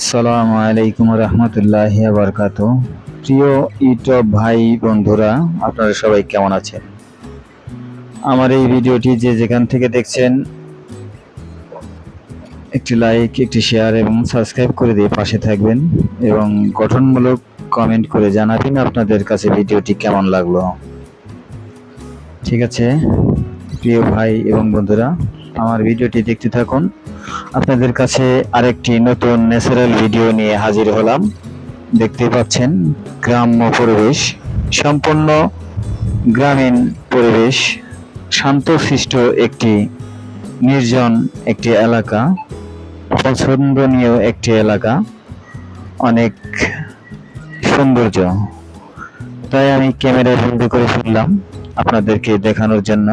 আসসালামু আলাইকুম রহমতুল্লাহ বরকাত প্রিয় ইউটিউব ভাই বন্ধুরা, আপনারা সবাই কেমন আছেন? আমার এই ভিডিওটি যে যেখান থেকে দেখছেন, একটি লাইক, একটি শেয়ার এবং সাবস্ক্রাইব করে দিয়ে পাশে থাকবেন এবং গঠনমূলক কমেন্ট করে জানাবেন আপনাদের কাছে ভিডিওটি কেমন লাগল। ঠিক আছে, প্রিয় ভাই এবং বন্ধুরা আমার ভিডিওটি দেখতে থাকুন। আপনাদের কাছে আরেকটি নতুন ন্যাচারাল ভিডিও নিয়ে হাজির হলাম। দেখতে পাচ্ছেন, গ্রাম্য পরিবেশ, সম্পূর্ণ গ্রামীণ পরিবেশ শান্তশিষ্ট একটি নির্জন একটি এলাকা, পছন্দনীয় একটি এলাকা, অনেক সৌন্দর্য। তাই আমি ক্যামেরায় বন্দি করে ফেললাম আপনাদেরকে দেখানোর জন্য।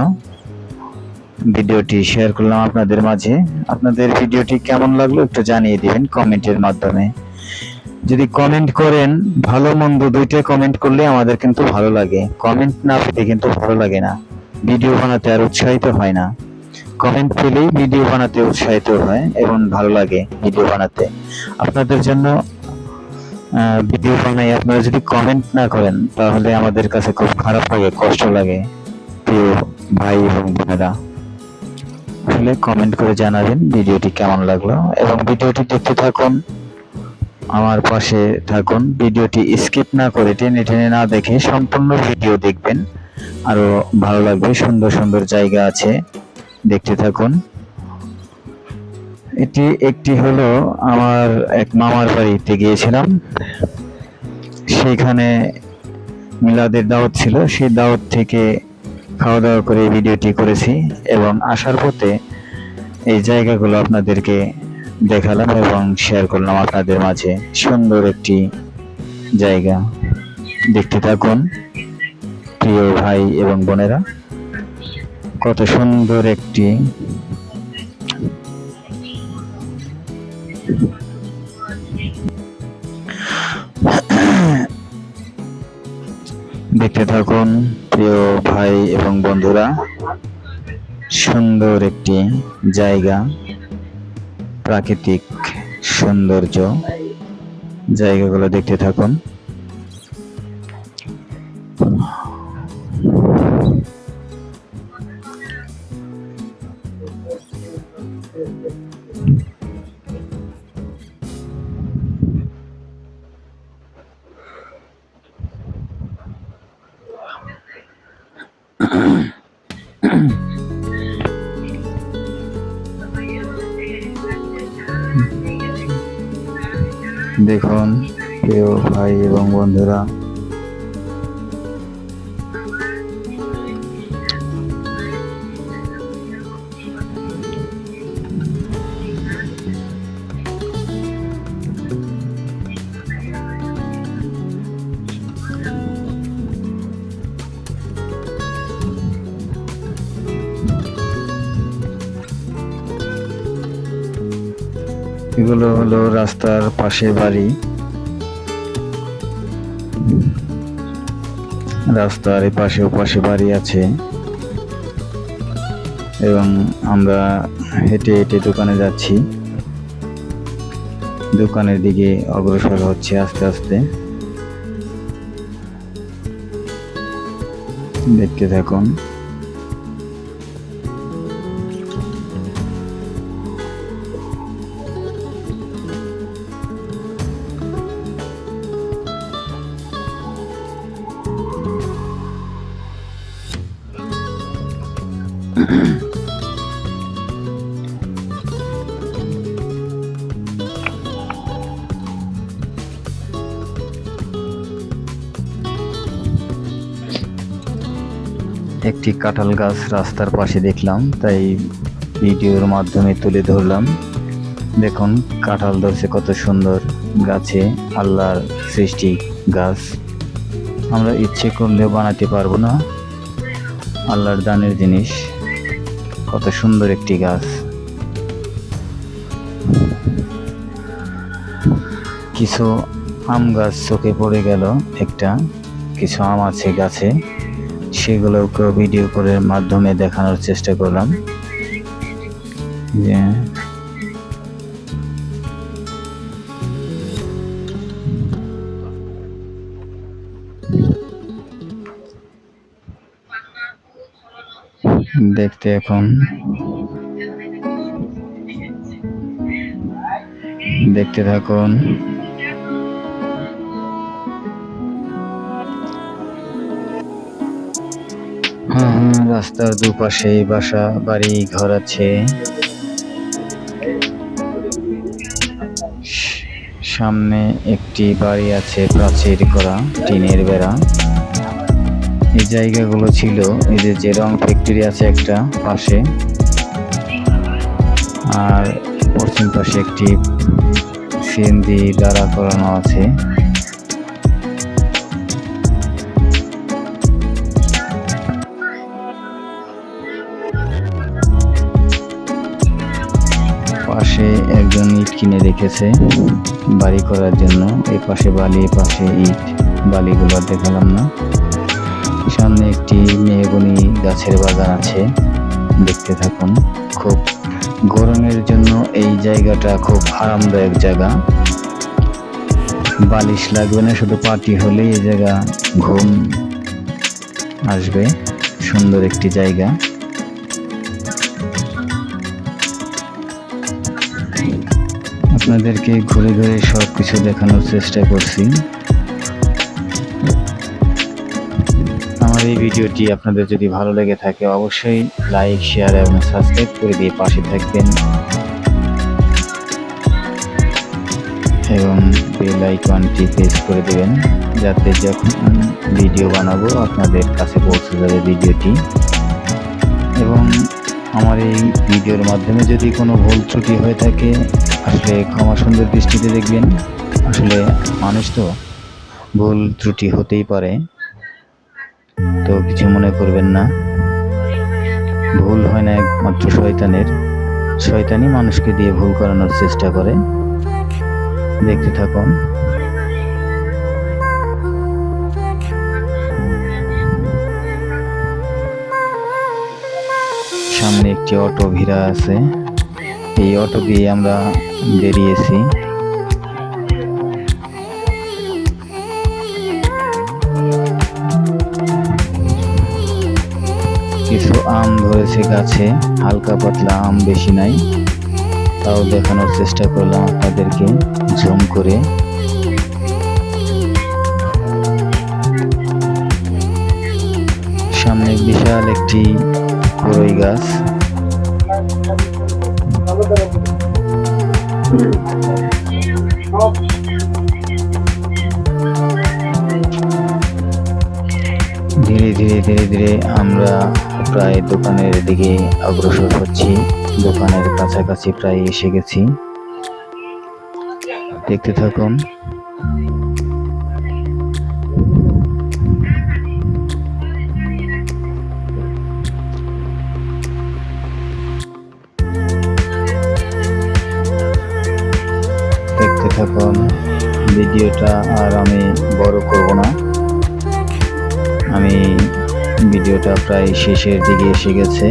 ভিডিওটি শেয়ার করলাম আপনাদের মাঝে। আপনাদের ভিডিওটি কেমন লাগল একটু জানিয়ে দিবেন কমেন্টের মাধ্যমে। যদি কমেন্ট করেন, ভালো মন্দ দুইটা কমেন্ট করলে আমাদের কিন্তু ভালো লাগে। কমেন্ট না পেতে কিন্তু ভালো লাগে না। ভিডিও বানাতে আর উৎসাহিত হয় না। কমেন্ট পেলেই ভিডিও বানাতে উৎসাহিত হয় এবং ভালো লাগে ভিডিও বানাতে। আপনাদের জন্য ভিডিও বানাই আপনারা যদি কমেন্ট না করেন, তাহলে আমাদের কাছে খুব খারাপ লাগে, কষ্ট লাগে। প্রিয় ভাই এবং বোনেরা। তাহলে কমেন্ট করে জানাবেন ভিডিওটি কেমন লাগল এবং ভিডিওটি দেখতে থাকুন, আমার পাশে থাকুন। ভিডিওটি স্কিপ না করে টেনে টেনে না দেখে সম্পূর্ণ ভিডিও দেখবেন। আরও ভালো লাগবে, সুন্দর সুন্দর জায়গা আছে, দেখতে থাকুন। এটি একটি হলো আমার এক মামার বাড়িতে গিয়েছিলাম। সেখানে মিলাদের দাওয়াত ছিল, সেই দাওয়াত থেকে খাওয়া দাওয়া করে এই ভিডিওটি করেছি এবং আসার পথে এই জায়গাগুলো আপনাদেরকে দেখালাম এবং শেয়ার করলাম আপনাদের মাঝে। সুন্দর একটি জায়গা। দেখতে থাকুন, প্রিয় ভাই এবং বোনেরা। কত সুন্দর একটি দেখতে থাকুন প্রিয় ভাই এবং বন্ধুরা। সুন্দর একটি জায়গা প্রাকৃতিক সৌন্দর্য জায়গাগুলো দেখতে থাকুন। দেখুন প্রিয় ভাই এবং বন্ধুরা এগুলো হলো রাস্তার পাশে বাড়ি। রাস্তার পাশে পাশে বাড়ি আছে। এবং আমরা হেঁটে হেঁটে দোকানে যাচ্ছি। দোকানের দিকে অগ্রসর হচ্ছে আস্তে আস্তে। দেখতে থাকুন। একটি কাঁঠাল গাছ রাস্তার পাশে দেখলাম, তাই ভিডিওর মাধ্যমে তুলে ধরলাম। দেখুন, কাঁঠাল ধরছে কত সুন্দর গাছে, আল্লাহর সৃষ্টি গাছ। আমরা ইচ্ছে করলেও বানাতে পারব না। আল্লাহর দানের জিনিস। কত সুন্দর একটি গাছ। কিছু আম গাছ চোখে পড়ে গেল, একটা। কিছু আম আছে গাছে সেগুলোকে ভিডিও করে মাধ্যমে দেখানোর চেষ্টা করলাম। যে দেখতে এখন। দেখতে থাকুন। হ্যাঁ হ্যাঁ রাস্তার দুপাশে বাসা, বাড়ি, ঘর আছে। সামনে একটি বাড়ি আছে প্রাচীর করা, টিনের বেড়া। এই জায়গাগুলো ছিল। এই যে যে রং ফ্যাক্টরি আছে একটা পাশে। আর পশ্চিম পাশে একটি সিএনজি দাঁড়া করানো আছে। পাশে একজন ইট কিনে রেখেছে বাড়ি করার জন্য। এই পাশে বালি এই পাশে ইট। বালিগুলো দেখালাম না। সামনে একটি মেহগনি গাছের বাগান আছে। দেখতে থাকুন, খুব গরমের জন্য এই জায়গাটা খুব আরামদায়ক জায়গা। বালিশ লাগবে না, শুধু পাটি হলেই এই জায়গা ঘুম আসবে। সুন্দর একটি জায়গা। আপনাদেরকে ঘুরে ঘুরে সব কিছু দেখানোর চেষ্টা করছি। আমার এই ভিডিওটি আপনাদের যদি ভালো লেগে থাকে, অবশ্যই লাইক, শেয়ার এবং সাবস্ক্রাইব করে দিয়ে পাশে থাকবেন। এবং বেল আইকনটি প্রেস করে দেবেন, যাতে যখন ভিডিও বানাবো, আপনাদের কাছে পৌঁছে যাবে ভিডিওটি। এবং আমার এই ভিডিওর মাধ্যমে যদি কোনো ভুল ত্রুটি হয়ে থাকে, আসলে ক্ষমা সুন্দর দৃষ্টিতে দেখবেন। আসলে মানুষ তো ভুল ত্রুটি হতেই পারে। তো কিছু মনে করবেন না। ভুল হয় না একমাত্র শয়তানের। শয়তানই মানুষকে দিয়ে ভুল করানোর চেষ্টা করে। দেখতে থাকুন। সামনে একটি অটো ভিড়া আছে। এই অটো দিয়ে আমরা বেরিয়েছি। আম ধরেছে গাছে, হালকা পাতলা আম বেশি নাই। তাও দেখানোর চেষ্টা করলাম আপনাদেরকে জুম করে। সামনে বিশাল একটি করই গাছ। ধীরে ধীরে ধীরে ধীরে আমরা প্রায় দোকানের দিকে অগ্রসর হচ্ছি। দোকানের কাছাকাছি প্রায় এসে গেছি। দেখতে থাকুন। দেখতে থাকুন। ভিডিওটা আর আমি বড় করব না। আমি ভিডিওটা প্রায় শেষের দিকে এসে গেছে।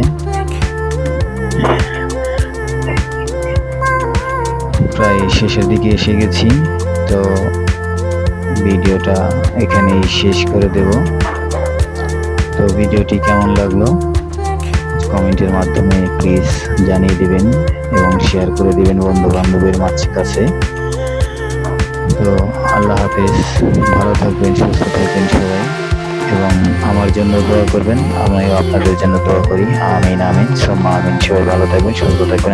প্রায় শেষের দিকে এসে গেছি, তো ভিডিওটা এখানেই শেষ করে দেব। তো ভিডিওটি কেমন লাগল? কমেন্টের মাধ্যমে প্লিজ জানিয়ে দিবেন এবং শেয়ার করে দিবেন বন্ধু বান্ধবের কাছে। তো আল্লাহ হাফেজ, ভালো থাকবেন, সুস্থ থাকবেন সবাই। এবং আমার জন্য দোয়া করবেন। আমিও আপনাদের জন্য দোয়া করি। আমিন আমিন। সোম্মা আমিন। সবাই ভালো থাকবেন, সুস্থ থাকবেন।